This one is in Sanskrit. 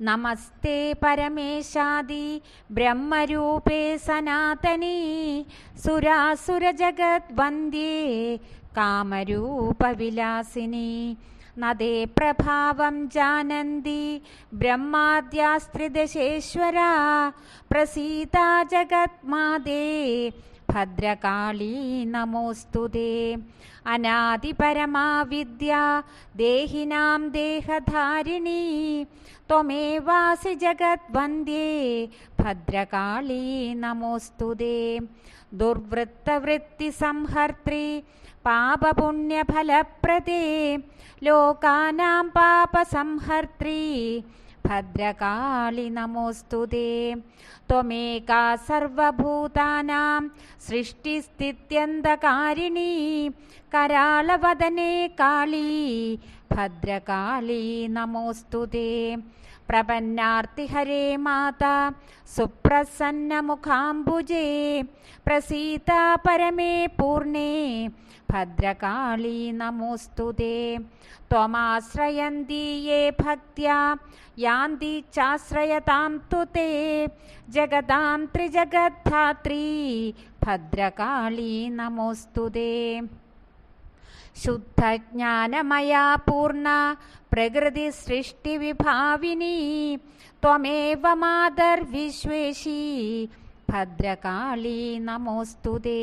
नमस्ते परमेशादि ब्रह्मरूपे सनातनी सुरासुरजगद्वन्द्ये कामरूपविलासिनी नदे प्रभावं जानन्ति ब्रह्माद्यास्त्रिदशेश्वरा प्रसीता जगत्मादे भद्रकाली नमोऽस्तु ते अनादिपरमा विद्या देहिनां देहधारिणी त्वमेवासि जगद्वन्द्ये भद्रकाली नमोऽस्तु ते दुर्वृत्तवृत्तिसंहर्त्री पापपुण्यफलप्रदे लोकानां पापसंहर्त्री भद्रकाळि नमोऽस्तु ते। त्वमेका सर्वभूतानां सृष्टिस्थित्यन्धकारिणी कराळवदने काळी भद्रकाली नमोऽस्तु ते। प्रपन्नार्तिहरे माता सुप्रसन्नमुखाम्बुजे प्रसीता परमे पूर्णे भद्रकाली नमोऽस्तु ते। त्वमाश्रयन्ति ये भक्त्या यान्ति चाश्रयतां तु ते। जगदां त्रिजगद्धात्री भद्रकाली नमोऽस्तु ते। शुद्धज्ञानमया पूर्णा प्रकृतिसृष्टिविभाविनी त्वमेव मातर्विश्वेशी भद्रकाली नमोऽस्तु ते